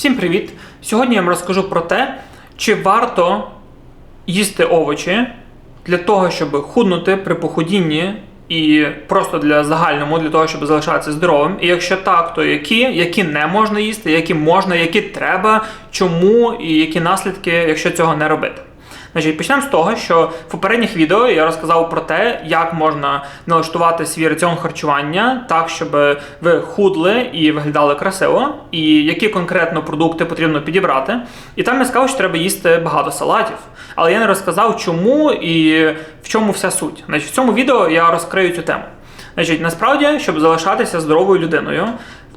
Всім привіт! Сьогодні я вам розкажу про те, чи варто їсти овочі для того, щоб худнути при похудінні і просто для загальному, для того, щоб залишатися здоровим. І якщо так, то які, які не можна їсти, які можна, які треба, чому і які наслідки, якщо цього не робити. Значить, почнемо з того, що в попередніх відео я розказав про те, як можна налаштувати свій раціон харчування так, щоб ви худли і виглядали красиво, і які конкретно продукти потрібно підібрати. І там я сказав, що треба їсти багато салатів. Але я не розказав, чому і в чому вся суть. Значить, в цьому відео я розкрию цю тему. Значить, насправді, щоб залишатися здоровою людиною,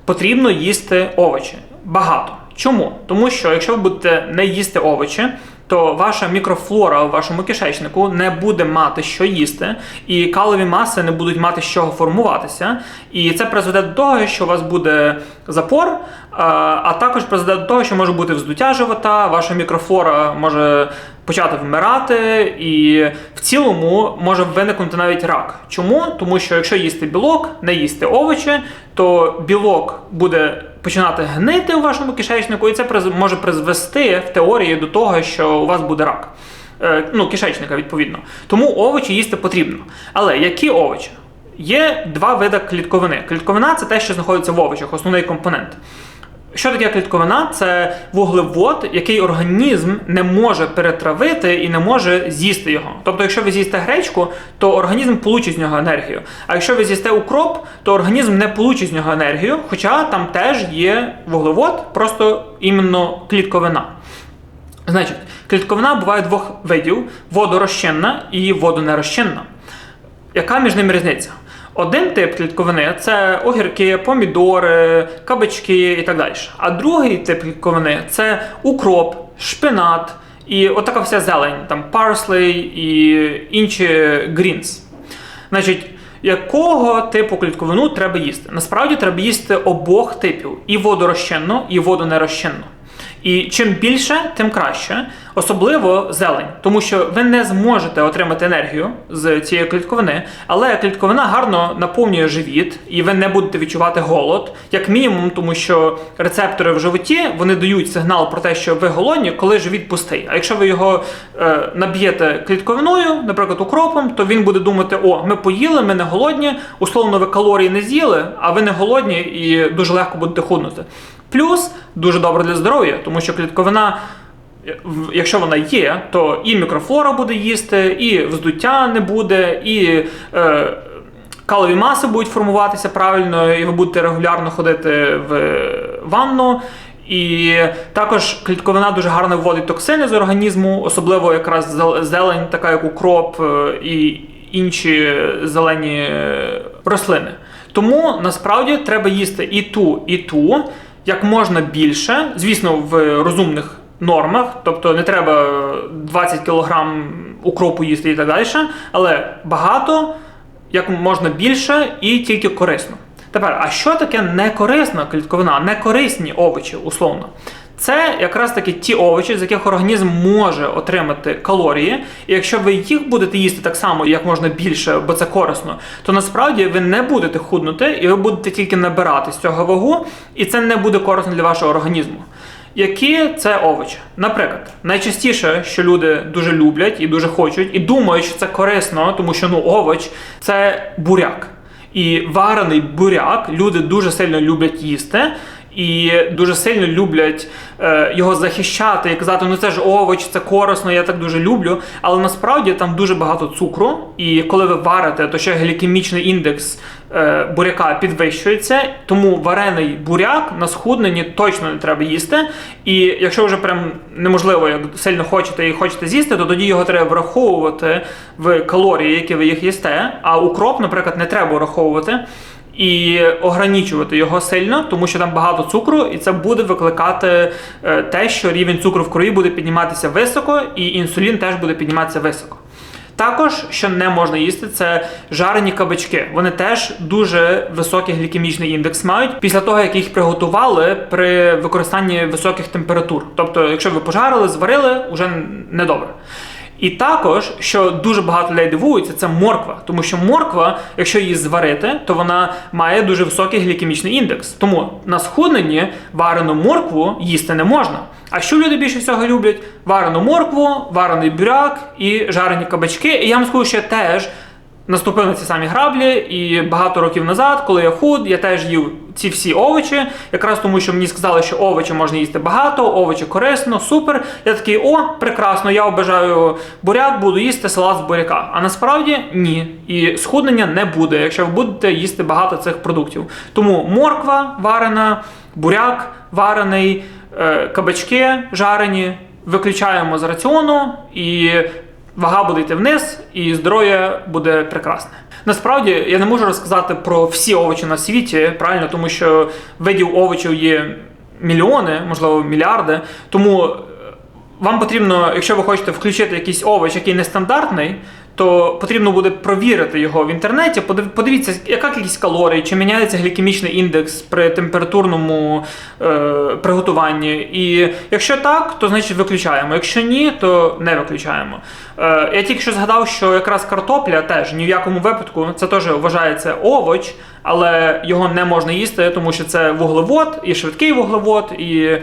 потрібно їсти овочі. Багато. Чому? Тому що якщо ви будете не їсти овочі, то ваша мікрофлора в вашому кишечнику не буде мати що їсти, і калові маси не будуть мати з чого формуватися. І це призведе до того, що у вас буде запор, а також призведе до того, що може бути вздуття живота, ваша мікрофлора може почати вмирати, і в цілому може виникнути навіть рак. Чому? Тому що якщо їсти білок, не їсти овочі, то білок буде починати гнити у вашому кишечнику, і це може призвести в теорії до того, що у вас буде рак. Е, ну, кишечника, відповідно. Тому овочі їсти потрібно. Але які овочі? Є два види клітковини. Клітковина це те, що знаходиться в овочах, основний компонент. Що таке клітковина? Це вуглевод, який організм не може перетравити і не може з'їсти його. Тобто, якщо ви з'їсте гречку, то організм получить з нього енергію. А якщо ви з'їсте укроп, то організм не получить з нього енергію, хоча там теж є вуглевод, просто іменно клітковина. Значить, клітковина буває двох видів: водорозчинна і водонерозчинна. Яка між ними різниця? Один тип клітковини це огірки, помідори, кабачки і так далі. А другий тип клітковини це укроп, шпинат і отака вся зелень, там parsley і інші greens. Значить, якого типу клітковину треба їсти? Насправді треба їсти обох типів: і водорозчинну, і водонерозчинну. І чим більше, тим краще, особливо зелень, тому що ви не зможете отримати енергію з цієї клітковини, але клітковина гарно наповнює живіт, і ви не будете відчувати голод, як мінімум, тому що рецептори в животі вони дають сигнал про те, що ви голодні, коли живіт пустий. А якщо ви його е, наб'єте клітковиною, наприклад, укропом, то він буде думати: о, ми поїли, ми не голодні, условно, ви калорії не з'їли, а ви не голодні і дуже легко будете худнути. Плюс дуже добре для здоров'я, тому що клітковина, якщо вона є, то і мікрофлора буде їсти, і вздуття не буде, і е, калові маси будуть формуватися правильно, і ви будете регулярно ходити в ванну. І також клітковина дуже гарно вводить токсини з організму, особливо якраз зелень, така як укроп е, і інші зелені е, рослини. Тому насправді треба їсти і ту, і ту як можна більше, звісно, в розумних нормах, тобто не треба 20 кг укропу їсти і так далі, але багато, як можна більше і тільки корисно. Тепер, а що таке некорисна клітковина, некорисні овочі, условно? Це якраз таки ті овочі, з яких організм може отримати калорії. І якщо ви їх будете їсти так само, як можна більше, бо це корисно, то насправді ви не будете худнути, і ви будете тільки набирати з цього вагу, і це не буде корисно для вашого організму. Які це овочі? Наприклад, найчастіше, що люди дуже люблять і дуже хочуть, і думають, що це корисно, тому що ну овоч це буряк. І варений буряк люди дуже сильно люблять їсти і дуже сильно люблять е, його захищати і казати, ну це ж овоч, це корисно, я так дуже люблю. Але насправді там дуже багато цукру, і коли ви варите, то ще глікемічний індекс е, буряка підвищується. Тому варений буряк на схудненні точно не треба їсти. І якщо вже прям неможливо, як сильно хочете і хочете з'їсти, то тоді його треба враховувати в калорії, які ви їх їсте. А укроп, наприклад, не треба враховувати і ограничувати його сильно, тому що там багато цукру, і це буде викликати е, те, що рівень цукру в крові буде підніматися високо, і інсулін теж буде підніматися високо. Також, що не можна їсти, це жарені кабачки. Вони теж дуже високий глікемічний індекс мають після того, як їх приготували при використанні високих температур. Тобто, якщо ви пожарили, зварили, вже недобре. І також, що дуже багато людей дивуються, це морква. Тому що морква, якщо її зварити, то вона має дуже високий глікемічний індекс. Тому на схудненні варену моркву їсти не можна. А що люди більше всього люблять? Варену моркву, варений буряк і жарені кабачки. І я вам скажу, що теж наступив на ці самі граблі, і багато років назад, коли я худ, я теж їв ці всі овочі, якраз тому, що мені сказали, що овочі можна їсти багато, овочі корисно, супер. Я такий, о, прекрасно, я обожаю буряк, буду їсти салат з буряка. А насправді ні. І схуднення не буде, якщо ви будете їсти багато цих продуктів. Тому морква варена, буряк варений, е, кабачки жарені, виключаємо з раціону і вага буде йти вниз, і здоров'я буде прекрасне. Насправді я не можу розказати про всі овочі на світі, правильно, тому що видів овочів є мільйони, можливо, мільярди. Тому е, вам потрібно, якщо ви хочете включити якийсь овоч, який нестандартний, то потрібно буде провірити його в інтернеті. Подивіться, яка кількість калорій, чи міняється глікемічний індекс при температурному е, приготуванні. І якщо так, то значить виключаємо. Якщо ні, то не виключаємо. Е, я тільки що згадав, що якраз картопля теж ні в якому випадку це теж вважається овоч, але його не можна їсти, тому що це вуглевод і швидкий вуглевод, і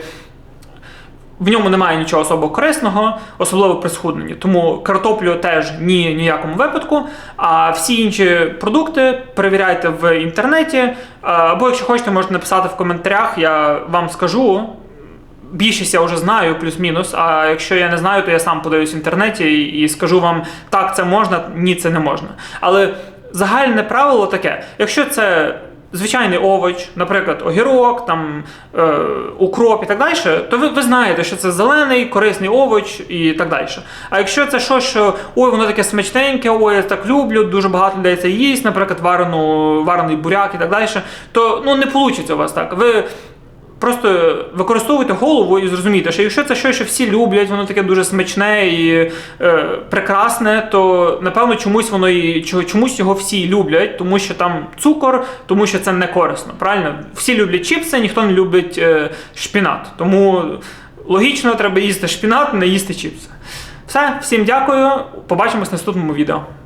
в ньому немає нічого особо корисного, особливо при схудненні. Тому картоплю теж ні ніякому випадку. А всі інші продукти перевіряйте в інтернеті. Е, Або якщо хочете, можете написати в коментарях, я вам скажу. Більшість я вже знаю, плюс-мінус. А якщо я не знаю, то я сам подивлюсь в інтернеті і скажу вам, так, це можна, ні, це не можна. Але загальне правило таке: якщо це звичайний овоч, наприклад, огірок, там, е, укроп і так далі, то ви, ви знаєте, що це зелений, корисний овоч і так далі. А якщо це щось, що ой, воно таке смачненьке, ой, я так люблю, дуже багато людей це їсть, наприклад, варену, варений буряк і так далі, то ну, не вийде у вас так. Ви Просто використовуйте голову і зрозумійте, що якщо це щось, що всі люблять, воно таке дуже смачне і е, прекрасне, то напевно чомусь воно і чо- чомусь його всі люблять, тому що там цукор, тому що це не корисно. Правильно? Всі люблять чіпси, ніхто не любить е, шпінат. Тому логічно треба їсти шпінат, не їсти чіпси. Все, всім дякую. Побачимось в наступному відео.